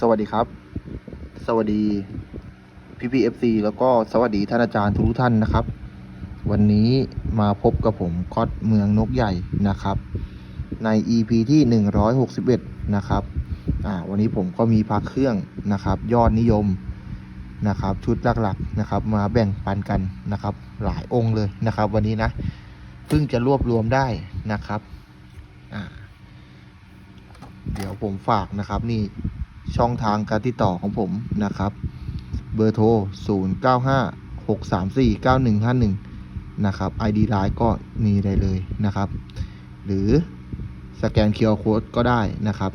สวัสดีครับ สวัสดีพี่พีเอฟซีแล้วก็สวัสดีท่านอาจารย์ทุกท่านนะครับ วันนี้มาพบกับผมก๊อตเมืองนกใหญ่นะครับ ใน EP ที่ 161 นะครับอ่าวันนี้ผมก็มีพักเครื่องนะครับ ยอดนิยมนะครับ ชุดหลักๆนะครับ มาแบ่งปันกันนะครับ หลายองค์เลยนะครับ วันนี้นะเพิ่งจะรวบรวมได้นะครับอ่าเดี๋ยวผมฝากนะครับนี่ ช่องทางการติดต่อของผมนะครับ เบอร์โทร 0 9 5 6 3 4 9 1 5 1 นะครับ ID ไลน์ก็มีได้เลยนะครับ หรือสแกน QR Code ก็ได้นะครับ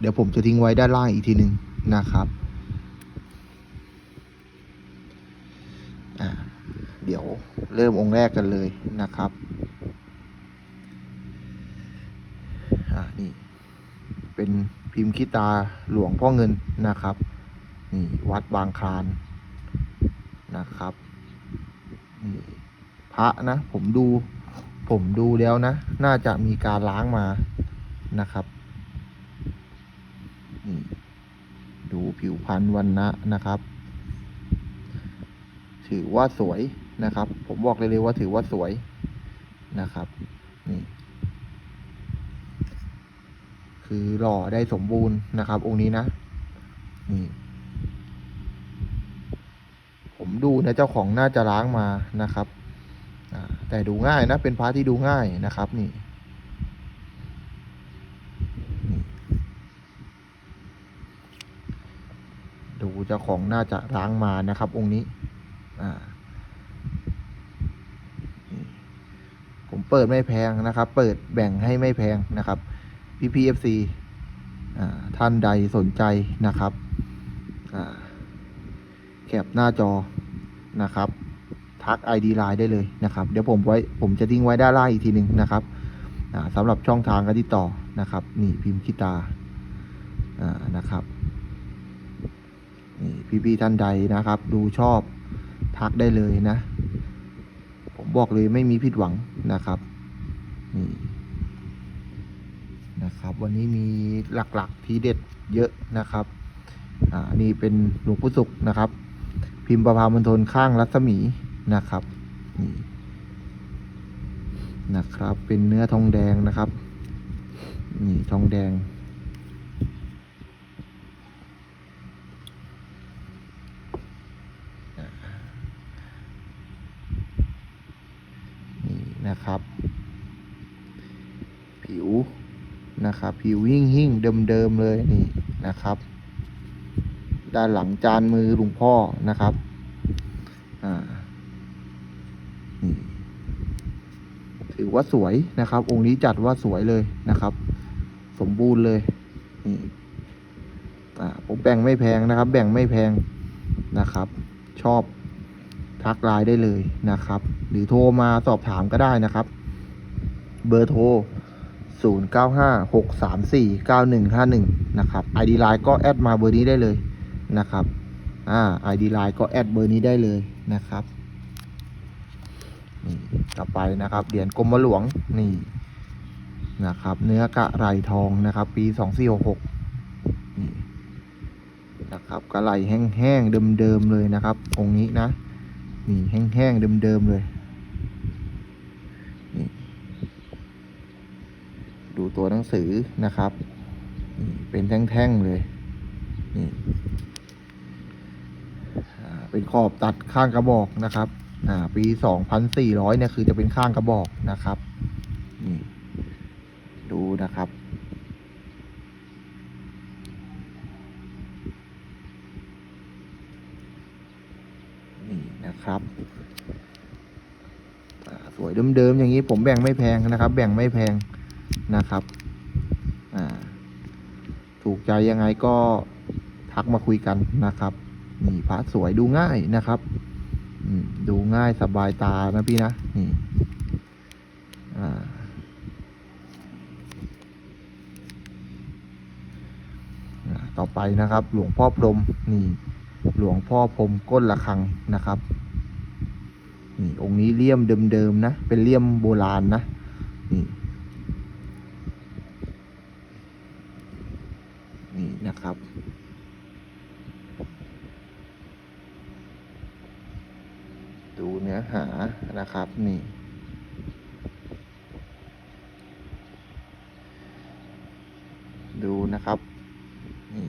เดี๋ยวผมจะทิ้งไว้ด้านล่างอีกทีหนึ่งนะครับ เดี๋ยวเริ่มองค์แรกกันเลยนะครับอ่านี่เป็น พิมพ์คิตาหลวงพ่อเงินนะครับนี่วัดบางคลานนะครับนี่พระนะผมดูผมดูแล้วนะ น่าจะมีการล้างมานะครับนี่ดูผิวพรรณวันนะนะครับ ถือว่าสวยนะครับ ผมบอกเลยเลยว่าถือว่าสวยนะครับนี่ คือหล่อได้สมบูรณ์นะครับ องค์นี้นะนี่ผมดูนะเจ้าของน่าจะล้างมานะครับแต่ดูง่ายนะ เป็นพระที่ดูง่ายนะครับนี่นี่ดูเจ้าของน่าจะล้างมานะครับ องค์นี้ผมเปิดไม่แพงนะครับ เปิดแบ่งให้ไม่แพงนะครับ พี่พีเอฟซีท่านใดสนใจนะครับแคปหน้าจอนะครับ ทัก ID ไลน์ได้เลยนะครับ เดี๋ยวผมไว้ผมจะทิ้งไว้ด้านล่างอีกทีหนึ่งนะครับสำหรับช่องทางการติดต่อนะครับ นี่พิมพ์คิตาอ่านะครับนี่พี่ๆท่านใดนะครับ ดูชอบทักได้เลยนะ ผมบอกเลยไม่มีผิดหวังนะครับนี่ นะครับ วันนี้มีหลักๆทีเด็ดเยอะนะครับอ่านี่เป็นหลวงปู่ศุกนะครับ พิมพ์ประพามณฑลข้างรัศมีนะครับนี่นะครับ เป็นเนื้อทองแดงนะครับนี่ทองแดงนี่นะครับ ผิว นะครับผิวหิ่งหิ่งเดิมเดิมๆเลยนี่นะครับ ด้านหลังจานมือหลวงพ่อนะครับอ่านี่ถือว่าสวยนะครับ องค์นี้จัดว่าสวยเลยนะครับ สมบูรณ์เลยนี่อ่าผมแบ่งไม่แพงนะครับ แบ่งไม่แพงนะครับ ชอบทักไลน์ได้เลยนะครับ หรือโทรมาสอบถามก็ได้นะครับ เบอร์โทร 0 9 5 6 3 4 9 1 5 1 นะครับ ID Line ก็แอดมาเบอร์นี้ได้เลยนะครับ อ่า ID Line ก็แอดเบอร์นี้ได้เลยนะครับนี่ต่อไปนะครับเหรียญกรมหลวงนี่นะครับ เนื้อกะไรทองนะครับ ปี 2466นี่นะครับกะไหลแห้งๆเดิมๆเลยนะครับองค์นี้นะนี่แห้งๆเดิมๆเลย นี่ ดูตัวหนังสือนะครับนี่เป็นแท่งๆเลยนี่เป็นขอบตัดข้างกระบอกนะครับปีสองพันสี่ร้อยเนี่ยคือจะเป็นข้างกระบอกนะครับนี่ดูนะครับนี่นะครับสวยเดิมๆอย่างนี้ผมแบ่งไม่แพงนะครับ แบ่งไม่แพง นะครับ ถูกใจยังไงก็ทักมาคุยกันนะครับ นี่พระสวยดูง่ายนะครับดูง่ายสบายตานะพี่นะ นี่ต่อไปนะครับ หลวงพ่อพรมนี่ หลวงพ่อพรมก้นระฆังนะครับนี่องค์นี้เลี่ยมเดิมๆนะ เป็นเลี่ยมโบราณนะ นะครับ ดูเนื้อหานะครับนี่ดูนะครับนี่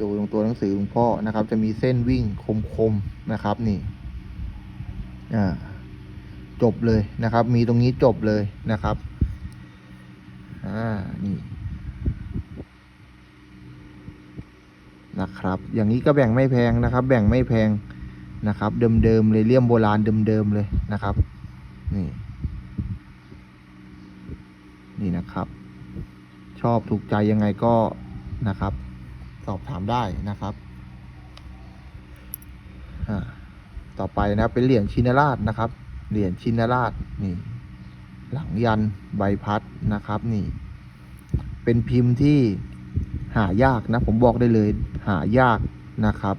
ดูตรงตัวหนังสือหลวงพ่อนะครับ จะมีเส้นวิ่งคมๆนะครับนี่อ่าจบเลยนะครับ มีตรงนี้จบเลยนะครับ อ่า นี่ นะครับ อย่างนี้ก็แบ่งไม่แพงนะครับ แบ่งไม่แพงนะครับ เดิมๆเลยเลี่ยมโบราณเดิมๆเลยนะครับ นี่ นี่นะครับ ชอบถูกใจยังไงก็นะครับ สอบถามได้นะครับต่อไปนะเป็นเหรียญชินราชนะครับ เหรียญชินราชนี่ หลังยันใบพัดนะครับนี่ เป็นพิมพ์ที่หายากนะ ผมบอกได้เลยหายากนะครับ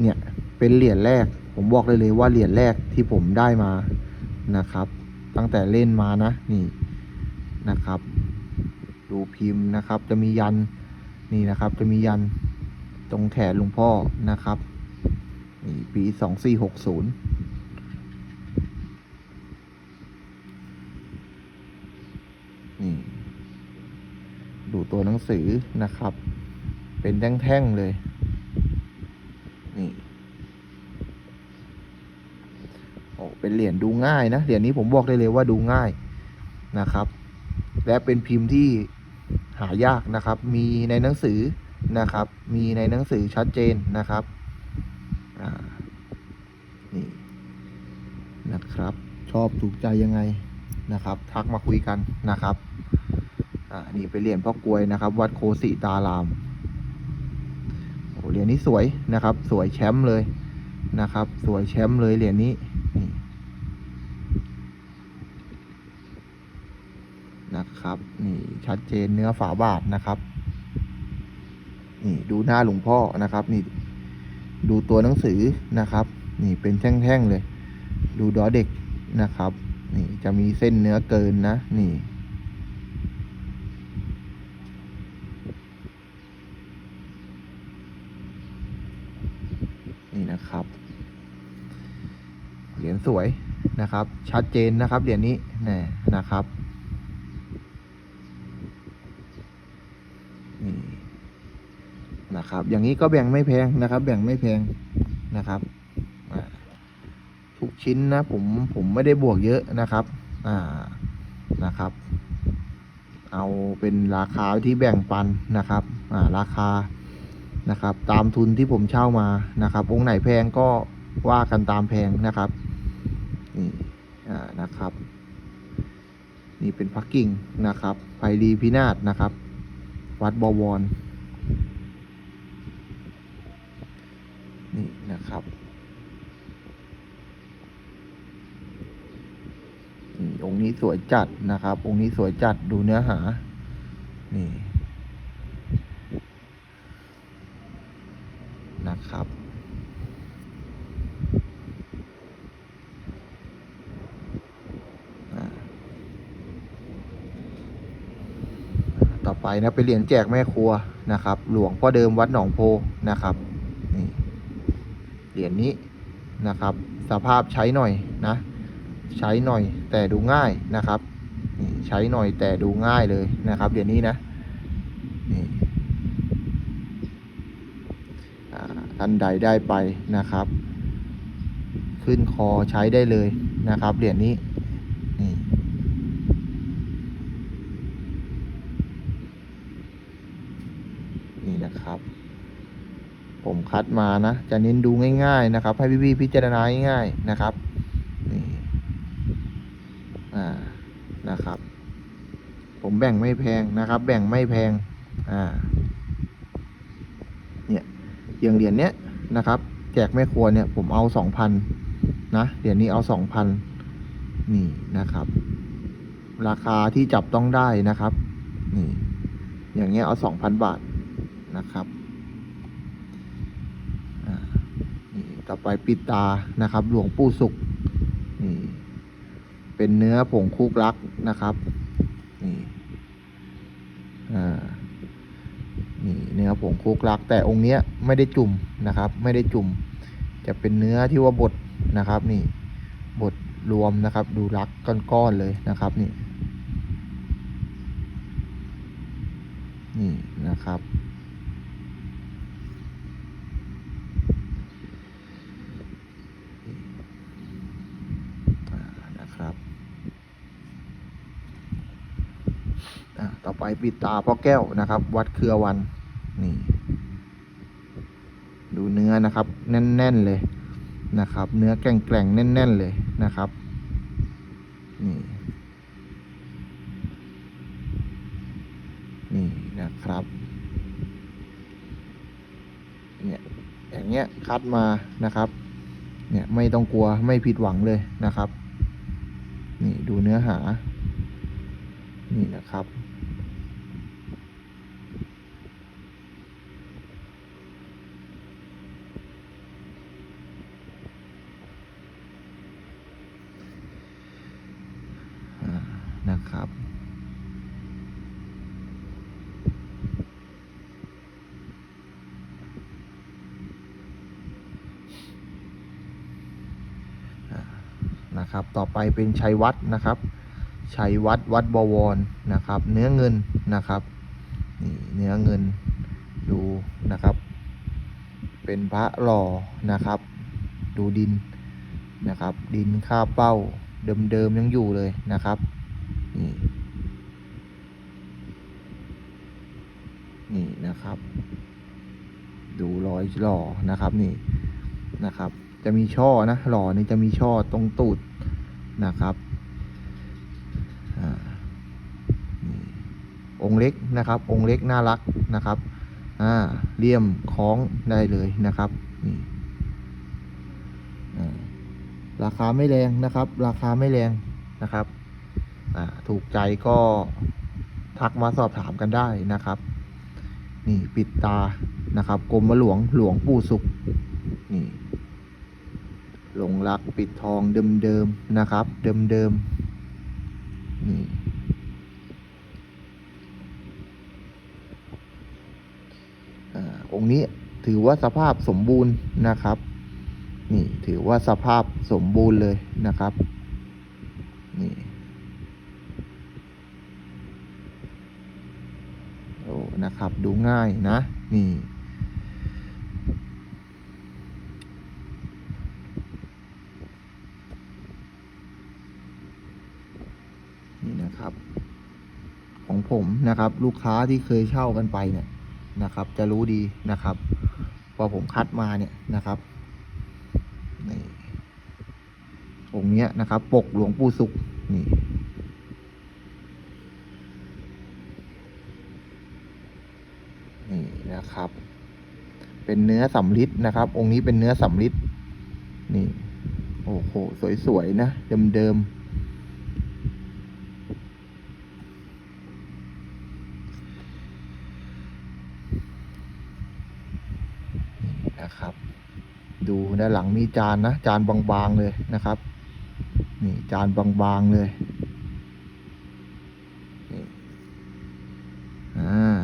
เนี่ยเป็นเหรียญแรก ผมบอกได้เลยว่าเหรียญแรกที่ผมได้มานะครับ ตั้งแต่เล่นมานะนี่นะครับ ดูพิมพ์นะครับ จะมียันนี่นะครับ จะมียันตรงแขนหลวงพ่อนะครับนี่ปีสองสี่หกศูนย์นี่ ดู ตัวหนังสือนะครับ เป็นแท่งๆเลย นี่โอ้เป็นเหรียญดูง่ายนะเหรียญนี้ผมบอกได้เลยว่าดูง่ายนะครับ และเป็นพิมพ์ที่หายากนะครับ มีในหนังสือนะครับ มีในหนังสือชัดเจนนะครับนี่นะครับ ชอบถูกใจยังไงนะครับ ทักมาคุยกันนะครับ อ่านี่ไปเรียนพ่อกลวยนะครับ วัดโคสิตารามโอ้เหรียญนี้สวยนะครับ สวยแชมป์เลยนะครับ สวยแชมป์เลยเหรียญนี้นี่นะครับนี่ชัดเจนเนื้อฝาบาทนะครับ นี่ดูหน้าหลวงพ่อนะครับ นี่ดูตัวหนังสือนะครับ นี่เป็นแท่งๆเลย ดูดอเด็กนะครับ นี่จะมีเส้นเนื้อเกินนะ นี่นะครับ เหรียญ สวยนะครับ ชัดเจนนะครับเหรียญนี้นี่นะครับนี่นะครับ อย่างนี้ก็แบ่งไม่แพงนะครับ แบ่งไม่แพงนะครับทุกชิ้นนะผมผมไม่ได้บวกเยอะนะครับอ่านะครับ เอาเป็นราคาที่แบ่งปันนะครับอ่าราคานะครับ ตามทุนที่ผมเช่ามานะครับองค์ไหนแพงก็ว่ากันตามแพงนะครับ นี่นะครับ นี่เป็นพักกิ่งนะครับไพรีพินาศนะครับ วัดบวรนี่นะครับนี่องค์นี้สวยจัดนะครับ องค์นี้สวยจัดดูเนื้อหา นี่นะครับ อ่า ต่อ ไปนะเป็นเหรียญแจกแม่ครัวนะครับ หลวงพ่อเดิมวัดหนองโพนะครับนี่เหรียญนี้นะครับ สภาพใช้หน่อยนะ ใช้หน่อยแต่ดูง่ายนะครับนี่ใช้หน่อยแต่ดูง่ายเลยนะครับเหรียญนี้นะนี่ท่านใดได้ไปนะครับ ขึ้นคอใช้ได้เลยนะครับเหรียญนี้นี่ นี่นะครับ ผมคัดมานะ จะเน้นดูง่าย ๆ นะครับ ให้พี่ๆพิจารณาง่ายๆนะครับนี่อ่านะครับ ผมแบ่งไม่แพงนะครับ แบ่งไม่แพงอ่าเนี่ยอย่างเหรียญเนี้ยนะครับ แจกแม่ครัวเนี่ยผมเอาสองพันนะเหรียญนี้เอาสองพันนี่นะครับ ราคาที่จับต้องได้นะครับ นี่ อย่างเงี้ยเอาสองพันบาทนะครับอ่านี่ ต่อไปปิดตานะครับ หลวงปู่สุขนี่เป็นเนื้อผงคูกลักนะครับนี่อ่านี่เนื้อผงคลุกลัก แต่องค์เนี้ยไม่ได้จุ่มนะครับ ไม่ได้จุ่ม จะเป็นเนื้อที่ว่าบดนะครับ นี่บดรวมนะครับ ดูลักก้อนๆเลยนะครับนี่นี่นะครับ อ่านะครับอ่า ต่อไปปิดตาพ่อแก้วนะครับ วัดเครือวันนี่ ดูเนื้อนะครับ แน่น ๆ เลยนะครับ เนื้อแกร่งๆแน่น ๆ เลยนะครับ นี่ นี่นะครับเนี่ยอย่างเงี้ยคัดมานะครับ เนี่ยไม่ต้องกลัวไม่ผิดหวังเลยนะครับ นี่ดูเนื้อหา นี่นะครับ อ่า นะครับ นะครับ ต่อไปเป็นชัยวัดนะครับ ชัยวัดวัดบวรนะครับ เนื้อเงินนะครับ นี่เนื้อเงินดูนะครับ เป็นพระหล่อนะครับ ดูดินนะครับ ดินข้าเป้าเดิมๆยังอยู่เลยนะครับ นี่นี่นะครับ ดูรอยหล่อนะครับนี่นะครับ จะมีช่อนะหล่อนี่จะมีช่อตรงตูดนะครับอ่าองค์เล็กนะครับ องค์เล็กน่ารักนะครับอ่าเลี่ยมคล้องได้เลยนะครับนี่ราคาไม่แรงนะครับ ราคาไม่แรงนะครับ ถูกใจก็ทักมาสอบถามกันได้นะครับ นี่ปิดตานะครับกรมหลวงหลวงปู่สุขนี่หลงรักปิดทองเดิมๆนะครับ เดิมๆนี่อ่าองค์นี้ถือว่าสภาพสมบูรณ์นะครับ นี่ถือว่าสภาพสมบูรณ์เลยนะครับ นี่ โอ้ นะครับ ดูง่ายนะ นี่ นี่นะครับ ของผมนะครับ ลูกค้าที่เคยเช่ากันไปเนี่ยนะครับ จะรู้ดีนะครับ พอผมคัดมาเนี่ยนะครับนี่องค์เนี้ยนะครับ ปกหลวงปู่สุขนี่ นี่นะครับ เป็นเนื้อสำลิดนะครับ องค์นี้เป็นเนื้อสำลิดนี่ โอ้โห สวยๆนะ เดิมๆนี่นะครับ ดูด้านหลังมีจานนะ จานบางๆเลยนะครับ นี่จานบางๆเลยนี่อ่า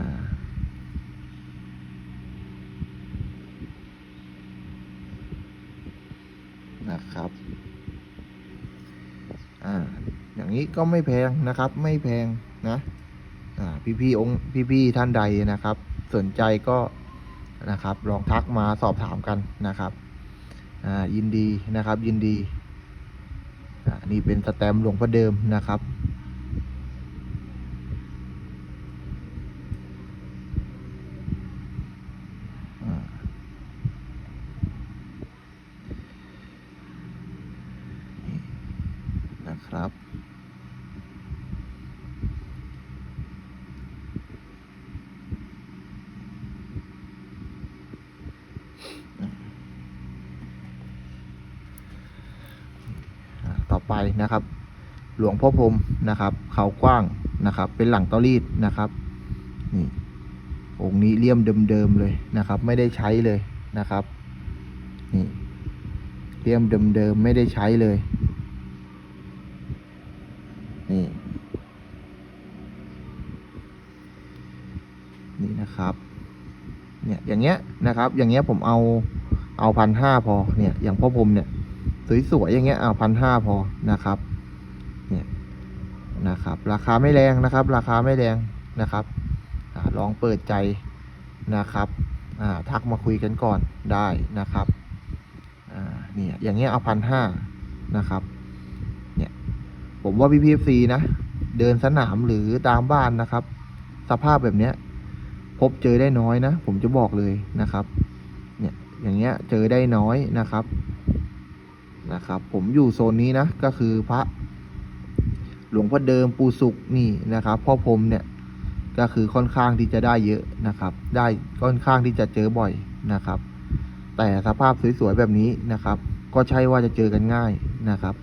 นะครับ อ่า อย่างนี้ก็ไม่แพงนะครับ ไม่แพงนะ อ่า พี่ๆองค์พี่ๆท่านใดนะครับ สนใจก็นะครับ ลองทักมาสอบถามกันนะครับ อ่า ยินดีนะครับ ยินดี อ่า นี่เป็นสแตมหลวงพ่อเดิมนะครับ อ่า นะครับ ต่อไปนะครับ หลวงพ่อพรมนะครับเขากว้างนะครับ เป็นหลังเตารีดนะครับนี่องค์นี้เลี่ยมเดิมๆเลยนะครับ ไม่ได้ใช้เลยนะครับนี่เลี่ยมเดิมๆไม่ได้ใช้เลย นี่นะครับ เนี่ยอย่างเงี้ยนะครับ อย่างเงี้ยผมเอาเอาพันห้าพอเนี่ยอย่างพ่อผมเนี่ยสวยๆอย่างเงี้ยเอาพันห้าพอนะครับ เนี่ยนะครับ ราคาไม่แรงนะครับ ราคาไม่แรงนะครับอลองเปิดใจนะครับทักมาคุยกันก่อนได้นะครับเนี่ยอย่างเงี้ยเอาพันห้านะครับ ผมว่าพี่พีซีนะ เดินสนามหรือตามบ้านนะครับ สภาพแบบเนี้ย พบเจอได้น้อยนะ ผมจะบอกเลยนะครับ เนี่ยอย่างเงี้ยเจอได้น้อยนะครับนะครับ ผมอยู่โซนนี้นะ ก็คือพระ หลวงพ่อเดิมปูสุกนี่นะครับพ่อพรมเนี่ยก็คือค่อนข้างที่จะได้เยอะนะครับ ได้ค่อนข้างที่จะเจอบ่อยนะครับ แต่สภาพสวยๆแบบนี้นะครับ ก็ใช่ว่าจะเจอกันง่ายนะครับ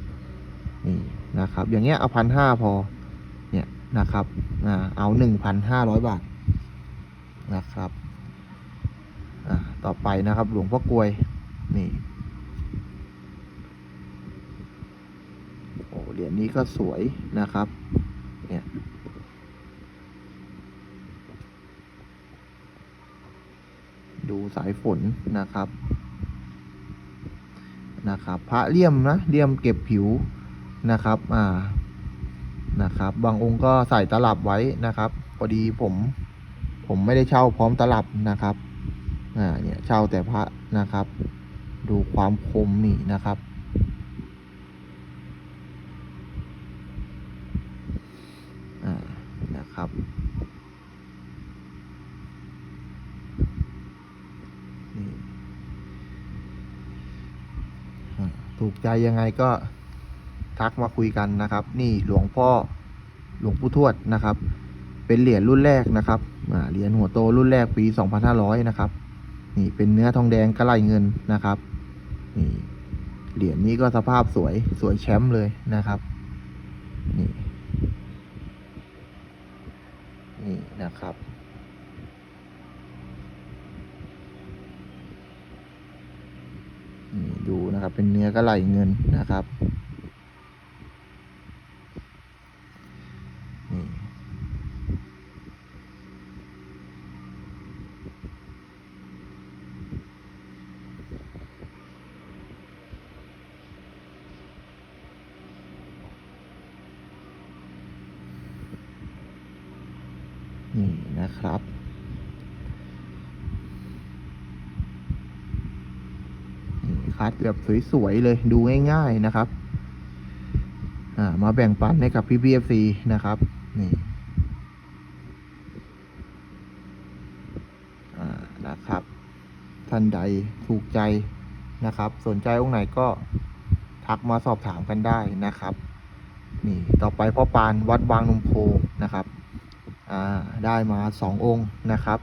นี่ นะครับ อย่างเงี้ยเอาพันห้าพอ เนี่ยนะครับอ่าเอาหนึ่งพันห้าร้อยบาทนะครับอ่าต่อไปนะครับหลวงพ่อกลวย นี่โอ้เหรียญนี้ก็สวยนะครับ เนี่ยดูสายฝนนะครับ นะครับ พระเลี่ยมนะเลี่ยมเก็บผิว นะครับอ่านะครับ บางองค์ก็ใส่ตลับไว้นะครับพอดีผมผมไม่ได้เช่าพร้อมตลับนะครับอ่าเนี่ยเช่าแต่พระนะครับ ดูความคมนี่นะครับอ่านะครับอ่าถูกใจยังไงก็ ทักมาคุยกันนะครับ นี่หลวงพ่อหลวงปู่ทวดนะครับ เป็นเหรียญรุ่นแรกนะครับเหรียญหัวโตรุ่นแรกปี 2500 นะครับ นี่เป็นเนื้อทองแดงกระไหลเงินนะครับนี่เหรียญนี้ก็สภาพสวยสวยแชมป์เลยนะครับนี่นี่นะครับนี่ดูนะครับเป็นเนื้อกระไหลเงินนะครับ นี่ นี่นะครับ นี่ คัดแบบสวยๆเลยดูง่ายๆนะครับมาแบ่งปันให้กับพี่พีเอฟซีนะครับนี่นะครับ ท่านใดถูกใจนะครับ สนใจองค์ไหนก็ทักมาสอบถามกันได้นะครับ นี่ต่อไปพ่อปานวัดบางนมโพนะครับได้มาสององค์นะครับ